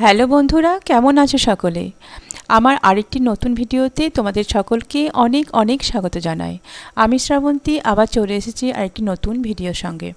Hello বন্ধুরা, কেমন আছো সকলে? আমার আরেকটি নতুন ভিডিওতে তোমাদের সকলকে অনেক অনেক স্বাগত জানাই। আমি শ্রাবন্তী, আবার চলে এসেছি আরেকটি নতুন ভিডিওর সঙ্গে।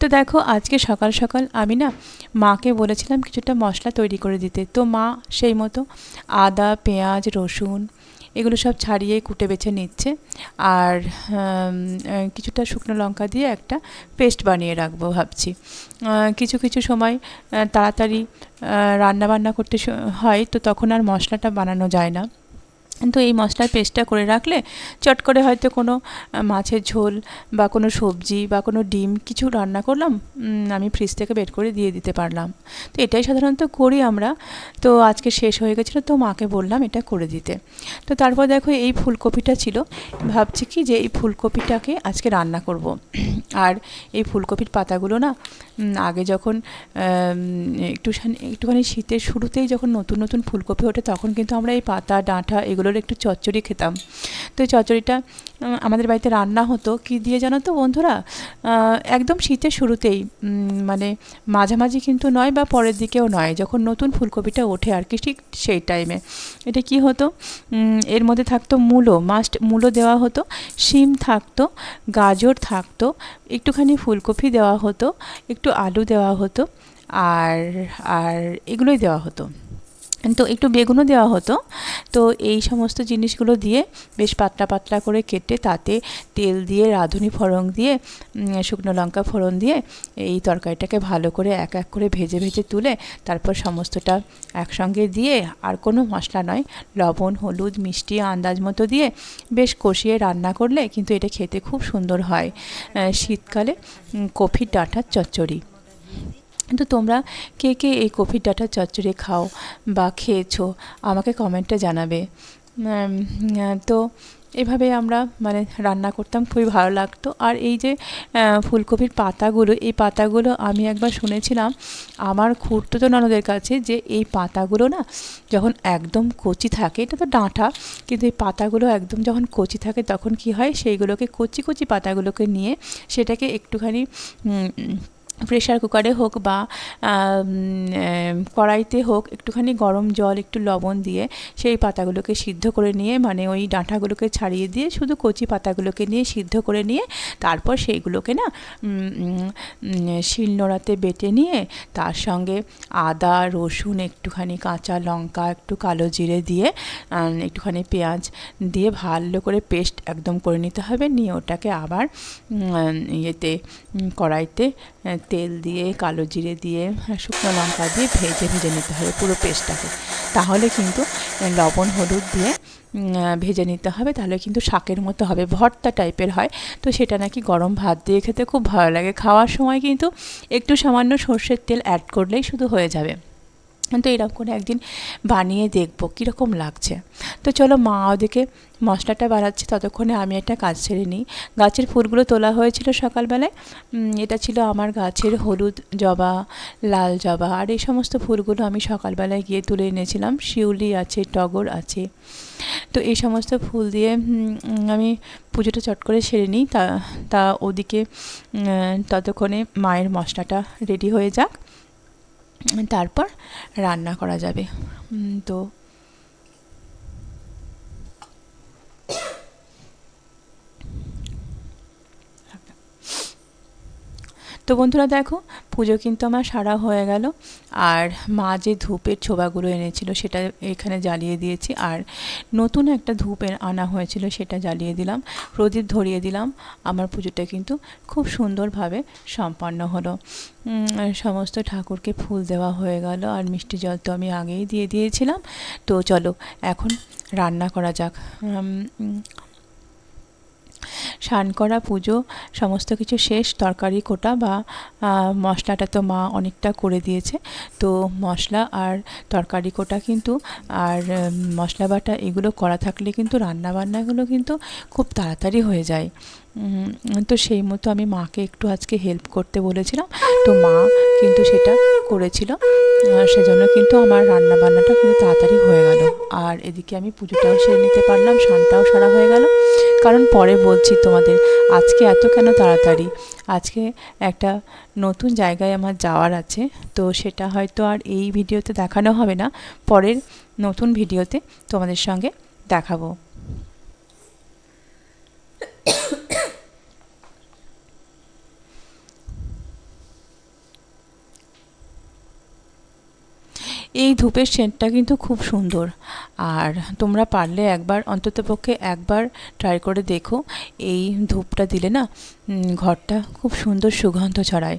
তো দেখো, আজকে সকাল সকাল আমি না মাকে বলেছিলাম কিছুটা মশলা তৈরি করে দিতে। তো মা সেই মতো আদা, পেঁয়াজ, রসুন এগুলো সব ছাড়িয়ে কুটে বেছে নিচ্ছে। আর কিছুটা শুকনো লঙ্কা দিয়ে একটা পেস্ট বানিয়ে রাখব ভাবছি। কিছু কিছু সময় তাড়াতাড়ি রান্না বান্না করতে হয় তো তখন আর মশলাটা বানানো যায় না। তো এই মশলার পেস্টটা করে রাখলে চট করে হয়তো কোনো মাছের ঝোল বা কোনো সবজি বা কোনো ডিম কিছু রান্না করলাম আমি ফ্রিজ থেকে বের করে দিয়ে দিতে পারলাম। তো এটাই সাধারণত করি আমরা। তো আজকে শেষ হয়ে গেছিল, তো মাকে বললাম এটা করে দিতে। তো তারপর দেখো এই ফুলকপিটা ছিল। ভাবছি কি যে এই ফুলকপিটাকে আজকে রান্না করব। আর এই ফুলকপির পাতাগুলো না আগে যখন একটুখানি একটুখানি শীতের শুরুতেই যখন নতুন নতুন ফুলকপি ওঠে, তখন কিন্তু আমরা এই পাতা, ডাঁটা এগুলোর একটু চচ্চড়ি খেতাম। তো চচ্চড়িটা আমাদের বাড়িতে রান্না হতো। কি দিয়ে জানো তো বন্ধুরা? একদম শীতের শুরুতেই মানে মাঝামাঝি কিন্তু নয় বা পরের দিকেও নয়, যখন নতুন ফুলকপিটা ওঠে আর কি, ঠিক সেই টাইমে এটা কি হতো? এর মধ্যে থাকতো মূলো মাস্ট মূলো দেওয়া হতো, শিম থাকতো, গাজর থাকতো, একটুখানি ফুলকপি দেওয়া হতো, একটু আলু দেওয়া হতো, আর আর এগুলোই দেওয়া হতো। তো একটু বেগুনও দেওয়া হতো। তো এই সমস্ত জিনিসগুলো দিয়ে বেশ পাতলা পাতলা করে কেটে তাতে তেল দিয়ে, রাঁধুনি ফোড়ন দিয়ে শুকনো লঙ্কা ফোড়ন দিয়ে এই তরকারিটাকে ভালো করে এক এক করে ভেজে ভেজে তুলে তারপর সমস্তটা একসঙ্গে দিয়ে আর কোনো মশলা নয়, লবণ, হলুদ, মিষ্টি, আন্দাজ মতো দিয়ে বেশ কষিয়ে রান্না করলে কিন্তু এটা খেতে খুব সুন্দর হয়। শীতকালে কফির ডাঁটার চচ্চড়ি। কিন্তু তোমরা কে কে এই কফির ডাঁটার চচ্চড়ি খাও বা খেয়েছো, আমাকে কমেন্টে জানাবে। তো এভাবে আমরা মানে রান্না করতাম, খুবই ভালো লাগতো। আর এই যে ফুলকপির পাতাগুলো, এই পাতাগুলো আমি একবার শুনেছিলাম, আমার খুঁড়তো তো ননদের কাছে যে এই পাতাগুলো না যখন একদম কচি থাকে, এটা তো ডাঁটা, কিন্তু এই পাতাগুলো একদম যখন কচি থাকে তখন কি হয়, সেইগুলোকে কচি কচি পাতাগুলোকে নিয়ে সেটাকে একটুখানি প্রেশার কুকারে হোক বা কড়াইতে হোক, একটুখানি গরম জল, একটু লবণ দিয়ে সেই পাতাগুলোকে সিদ্ধ করে নিয়ে মানে ওই ডাঁটাগুলোকে ছাড়িয়ে দিয়ে শুধু কচি পাতাগুলোকে নিয়ে সিদ্ধ করে নিয়ে, তারপর সেইগুলোকে না শিলনোড়াতে বেটে নিয়ে, তার সঙ্গে আদা, রসুন, একটুখানি কাঁচা লঙ্কা, একটু কালো জিরে দিয়ে একটুখানি পেঁয়াজ দিয়ে ভালো করে পেস্ট একদম করে নিতে হবে। নিয়ে ওটাকে আবার ইয়েতে কড়াইতে তেল দিয়ে, কালো জিরে দিয়ে শুকনো লঙ্কা দিয়ে ভেজে ভেজে নিতে হবে পুরো পেস্টটাকে। তাহলে কিন্তু লবণ, হলুদ দিয়ে ভেজে নিতে হবে। তাহলে কিন্তু শাকের মতো হবে, ভর্তা টাইপের হয়। তো সেটা নাকি গরম ভাত দিয়ে খেতে খুব ভালো লাগে। খাওয়ার সময় কিন্তু একটু সামান্য সর্ষের তেল অ্যাড করলেই শুধু হয়ে যাবে। তো এরকম করে একদিন বানিয়ে দেখব, কীরকম লাগছে। তো চলো মা ওদিকে মশলাটা বানাচ্ছে, ততক্ষণে আমি একটা কাজ ছেড়ে নিই। গাছের ফুলগুলো তোলা হয়েছিল সকালবেলায়। এটা ছিল আমার গাছের হলুদ জবা, লাল জবা, আর এই সমস্ত ফুলগুলো আমি সকালবেলায় গিয়ে তুলে এনেছিলাম। শিউলি আছে, টগর আছে। তো এই সমস্ত ফুল দিয়ে আমি পুজোটা চট করে সেরে নিই। তা তা ওদিকে ততক্ষণে মায়ের মশলাটা রেডি হয়ে যাক। তারপর রান্না করা যাবে। তো তো বন্ধুরা দেখো, পুজো কিন্তু আমার সারা হয়ে গেল। আর মা যে ধূপের ছোবাগুলো এনেছিল সেটা এখানে জ্বালিয়ে দিয়েছি। আর নতুন একটা ধূপ আনা হয়েছিল সেটা জ্বালিয়ে দিলাম। প্রদীপ ধরিয়ে দিলাম। আমার পুজোটা কিন্তু খুব সুন্দরভাবে সম্পন্ন হলো। সমস্ত ঠাকুরকে ফুল দেওয়া হয়ে গেল। আর মিষ্টি জল তো আমি আগেই দিয়ে দিয়েছিলাম। তো চলো, এখন রান্না করা যাক। স্নান করা, পুজো, সমস্ত কিছু শেষ। তরকারি কোটা বা মশলাটা তো মা অনেকটা করে দিয়েছে। তো মশলা আর তরকারি কোটা কিন্তু, আর মশলা বাটা এগুলো করা থাকলে কিন্তু রান্নাবান্নাগুলো কিন্তু খুব তাড়াতাড়ি হয়ে যায়। তো সেই মতো আমি মাকে একটু আজকে হেল্প করতে বলেছিলাম। তো মা কিন্তু সেটা করেছিল। সেজন্য কিন্তু আমার রান্না বান্নাটা কিন্তু তাড়াতাড়ি হয়ে গেল। আর এদিকে আমি পুজোটাও সেরে নিতে পারলাম, স্নানটাও সারা হয়ে গেল। কারণ পরে বলছি তোমাদের, আজকে এত কেন তাড়াতাড়ি? আজকে একটা নতুন জায়গায় আমার যাওয়ার আছে। তো সেটা হয়তো আর এই ভিডিওতে দেখানো হবে না। পরের নতুন ভিডিওতে তোমাদের সঙ্গে দেখাবো। এই ধূপের সেন্টটা কিন্তু খুব সুন্দর। আর তোমরা পারলে একবার, অন্ততপক্ষে একবার ট্রাই করে দেখো। এই ধূপটা দিলে না ঘরটা খুব সুন্দর সুগন্ধ ছড়ায়।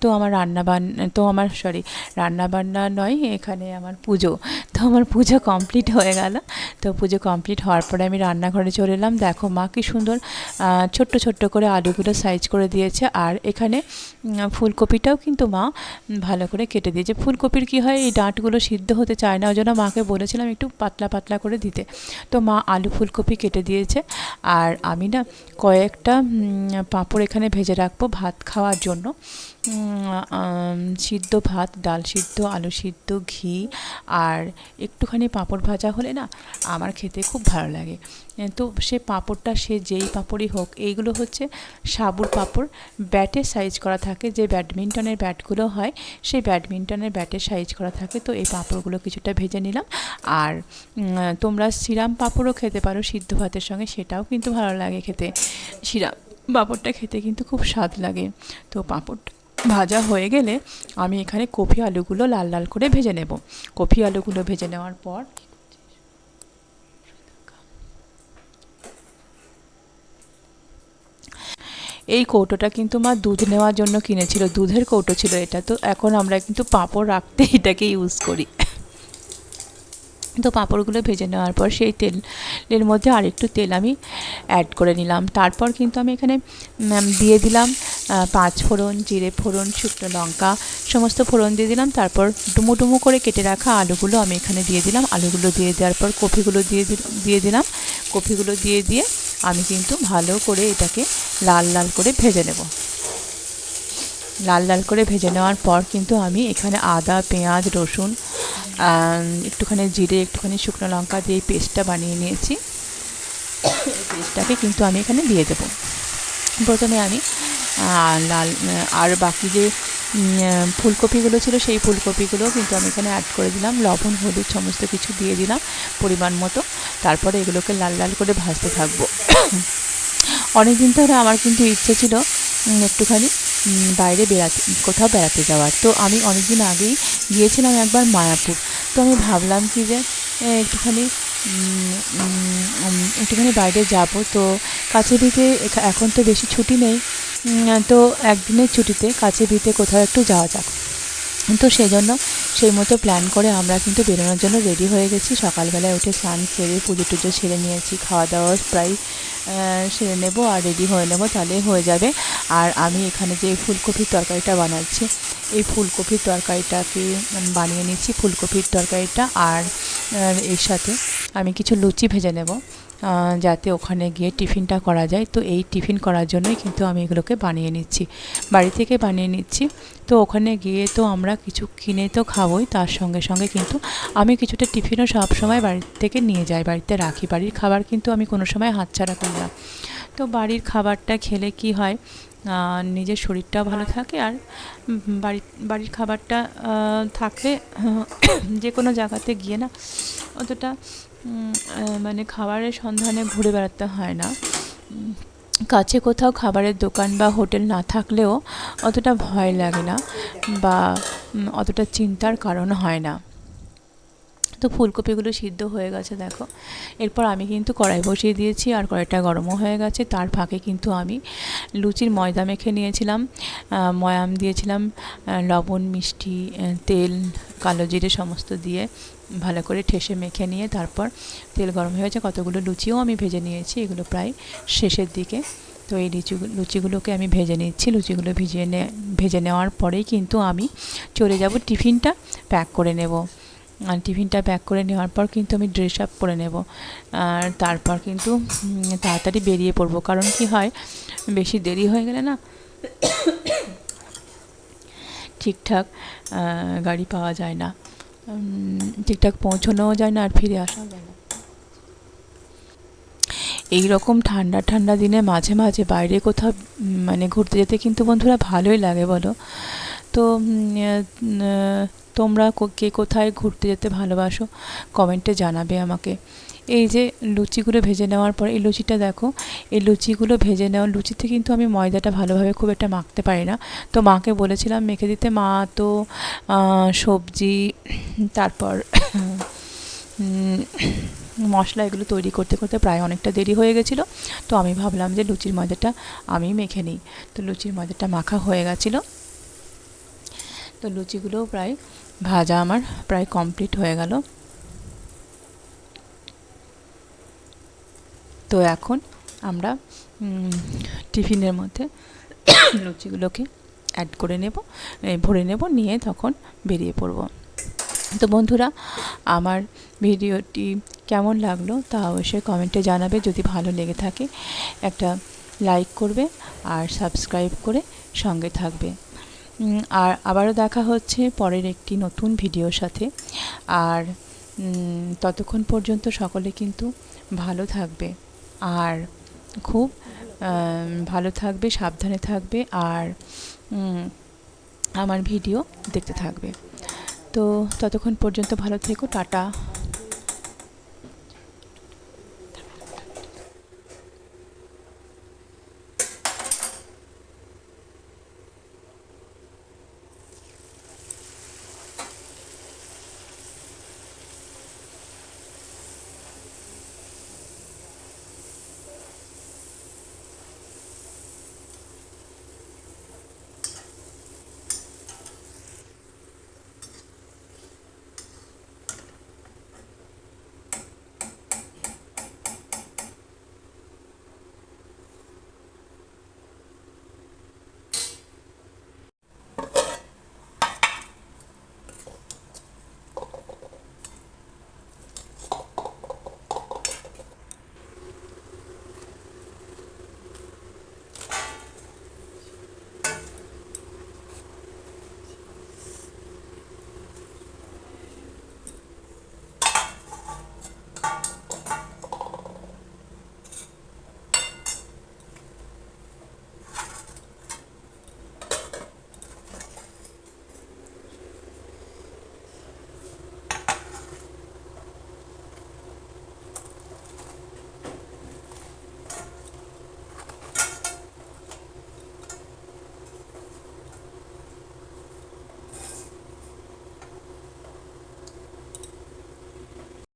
তো আমার রান্না বান্না তো আমার সরি রান্না বান্না নয় এখানে আমার পুজো। তো আমার পুজো কমপ্লিট হয়ে গেল। তো পুজো কমপ্লিট হওয়ার পরে আমি রান্নাঘরে চলে এলাম। দেখো মা কি সুন্দর ছোট্ট ছোট্ট করে আলুগুলো সাইজ করে দিয়েছে। আর এখানে ফুলকপিটাও কিন্তু মা ভালো করে কেটে দিয়েছে। ফুলকপির কি হয় এই ডাঁটগুলো সিদ্ধ হতে চায় না। ওই জন্য মাকে বলেছিলাম একটু পাতলা পাতলা করে দিতে। তো মা আলু ফুলকপি কেটে দিয়েছে। আর আমি না কয়েকটা উম, পাঁপড় এখানে ভেজে রাখব ভাত খাওয়ার জন্য। সিদ্ধ ভাত, ডাল সিদ্ধ, আলু সিদ্ধ, ঘি আর একটুখানি পাঁপড় ভাজা হলে না আমার খেতে খুব ভালো লাগে। তো সে পাঁপড়টা সে যেই পাঁপড়ই হোক, এইগুলো হচ্ছে সাবুর পাঁপড়। ব্যাটের সাইজ করা থাকে, যে ব্যাডমিন্টনের ব্যাটগুলো হয়, সেই ব্যাডমিন্টনের ব্যাটের সাইজ করা থাকে। তো এই পাঁপড়গুলো কিছুটা ভেজে নিলাম। আর তোমরা সিরাম পাঁপড়ও খেতে পারো সিদ্ধ ভাতের সঙ্গে, সেটাও কিন্তু ভালো লাগে খেতে। সিরাম পাঁপড়টা খেতে কিন্তু খুব স্বাদ লাগে। তো পাঁপড় ভাজা হয়ে গেলে আমি এখানে কফি আলুগুলো লাল লাল করে ভেজে নেব। কফি আলুগুলো ভেজে নেওয়ার পর এই কৌটোটা কিন্তু মা দুধ নেওয়ার জন্য কিনেছিল। দুধের কৌটো ছিল এটা। তো এখন আমরা কিন্তু পাঁপড় রাখতে এটাকে ইউজ করি। তো পাঁপড়গুলো ভেজে নেওয়ার পর সেই তেলের মধ্যে আরেকটু তেল আমি অ্যাড করে নিলাম। তারপর কিন্তু আমি এখানে দিয়ে দিলাম পাঁচ ফোড়ন, জিরে ফোড়ন, শুকনো লঙ্কা, সমস্ত ফোড়ন দিয়ে দিলাম। তারপর ডুমো ডুমো করে কেটে রাখা আলুগুলো আমি এখানে দিয়ে দিলাম। আলুগুলো দিয়ে দেওয়ার পর কপিগুলো দিয়ে দিয়ে দিলাম। কপিগুলো দিয়ে দিয়ে আমি কিন্তু ভালো করে এটাকে লাল লাল করে ভেজে নেব। লাল লাল করে ভেজে নেওয়ার পর কিন্তু আমি এখানে আদা, পেঁয়াজ, রসুন একটুখানি জিরে, একটুখানি শুকনো লঙ্কা দিয়ে এই পেস্টটা বানিয়ে নিয়েছি। পেস্টটাকে কিন্তু আমি এখানে দিয়ে দেবো। প্রথমে আমি লাল, আর বাকি যে ফুলকপিগুলো ছিল সেই ফুলকপিগুলো কিন্তু আমি এখানে অ্যাড করে দিলাম। লবণ, হলুদ সমস্ত কিছু দিয়ে দিলাম পরিমাণ মতো। তারপরে এগুলোকে লাল লাল করে ভাজতে থাকব। অনেক দিন ধরে আমার কিন্তু ইচ্ছে ছিল একটুখানি বাইরে বেড়াতে, কোথাও বেড়াতে যাওয়ার। তো আমি অনেক দিন আগেই গিয়েছিলাম একবার মায়াপুর। তো আমি ভাবলাম কি যে একটুখানি একটুখানি বাইরে যাব। তো কাছে ভিতে এখন তো বেশি ছুটি নেই। তো একদিনের ছুটিতে কাছে ভিতে কোথাও একটু যাওয়া যাক। তো সেজন্য সেই মতো প্ল্যান করে আমরা কিন্তু বেরোনোর জন্য রেডি হয়ে গেছি। সকালবেলায় উঠে স্নান সেরে পুজো টুজো সেরে নিয়েছি খাওয়া দাওয়া প্রায় সেরে নেব আর রেডি হয়ে নেব তাহলে হয়ে যাবে। আর আমি এখানে যে ফুলকপির তরকারিটা বানাচ্ছি, এই ফুলকপির তরকারিটাকে বানিয়ে নিচ্ছি, ফুলকপির তরকারিটা আর এর সাথে আমি কিছু লুচি ভেজে নেব। যাতে ওখানে গিয়ে টিফিনটা করা যায়। তো এই টিফিন করার জন্যই কিন্তু আমি এগুলোকে বানিয়ে নিচ্ছি। বাড়ি থেকে বানিয়ে নিচ্ছি। তো ওখানে গিয়ে তো আমরা কিছু কিনে তো খাবোই, তার সঙ্গে সঙ্গে কিন্তু আমি কিছুটা টিফিনও সব সময় বাড়ি থেকে নিয়ে যাই। বাড়িতে রাখি। বাড়ির খাবার কিন্তু আমি কোনো সময় হাতছাড়া করি না। তো বাড়ির খাবারটা খেলে কি হয় নিজের শরীরটাও ভালো থাকে আর বাড়ির বাড়ির খাবারটা থাকলে যে কোনো জায়গাতে গিয়ে না, অতটা মানে খাবারের সন্ধানে ঘুরে বেড়াতে হয় না। কাছে কোথাও খাবারের দোকান বা হোটেল না থাকলেও অতটা ভয় লাগে না বা অতটা চিন্তার কারণ হয় না। তো ফুলকপিগুলো সিদ্ধ হয়ে গেছে, দেখো। এরপর আমি কিন্তু কড়াই বসিয়ে দিয়েছি আর কড়াইটা গরমও হয়ে গেছে। তার ফাঁকে কিন্তু আমি লুচির ময়দা মেখে নিয়েছিলাম। ময়াম দিয়েছিলাম লবণ, মিষ্টি তেল, কালো জিরে সমস্ত দিয়ে ভালো করে ঠেসে মেখে নিয়ে তারপর তেল গরম হয়ে গেছে। কতগুলো লুচিও আমি ভেজে নিয়েছি, এগুলো প্রায় শেষের দিকে। তো এই লুচিগুলো লুচিগুলোকে আমি ভেজে নিচ্ছি। লুচিগুলো ভিজিয়ে নে, ভেজে নেওয়ার পরেই কিন্তু আমি চলে যাব টিফিনটা প্যাক করে নেব। টিফিনটা প্যাক করে নেওয়ার পর কিন্তু আমি ড্রেস আপ করে নেব। আর তারপর কিন্তু তাড়াতাড়ি বেরিয়ে পড়ব। কারণ কি হয়, বেশি দেরি হয়ে গেলে না ঠিকঠাক গাড়ি পাওয়া যায় না। ঠিকঠাক পৌঁছানোও যায় না আর ফিরে আসাও যায় না। এই রকম ঠান্ডা ঠান্ডা দিনে মাঝে মাঝে বাইরে কোথাও মানে ঘুরতে যেতে কিন্তু বন্ধুরা ভালোই লাগে বলো। তো তোমরা কো- কোথায় ঘুরতে যেতে ভালোবাসো, কমেন্টে জানাবে আমাকে। এই যে লুচিগুলো ভেজে নেওয়ার পর, এই লুচিটা দেখো, এই লুচিগুলো ভেজে নেওয়া, লুচিতে কিন্তু আমি ময়দাটা ভালোভাবে খুব একটা মাখতে পারি না। তো মাকে বলেছিলাম, মেখে দিতে, মা তো সবজি, তারপর মশলা এগুলো তৈরি করতে করতে প্রায় অনেকটা দেরি হয়ে গেছিল। তো আমি ভাবলাম যে লুচির ময়দাটা আমি মেখে নিই। তো লুচির ময়দাটা মাখা হয়ে গেছিল। তো লুচিগুলোও প্রায় ভাজা আমার প্রায় কমপ্লিট হয়ে গেল। তো এখন আমরা টিফিনের মধ্যে লুচিগুলোকে অ্যাড করে নেব ভরে নেব, নিয়ে তখন বেরিয়ে পড়ব। তো বন্ধুরা, আমার ভিডিওটি কেমন লাগল তা অবশ্যই কমেন্টে জানাবে। যদি ভালো লেগে থাকে, একটা লাইক করবে আর সাবস্ক্রাইব করে সঙ্গে থাকবে। আর আবারও দেখা হচ্ছে পরের একটি নতুন ভিডিওর সাথে। আর ততক্ষণ পর্যন্ত সকলে কিন্তু ভালো থাকবে। আর খুব ভালো থাকবে, সাবধানে থাকবে আর আমার ভিডিও দেখতে থাকবে। তো ততক্ষণ পর্যন্ত ভালো থেকো, টাটা।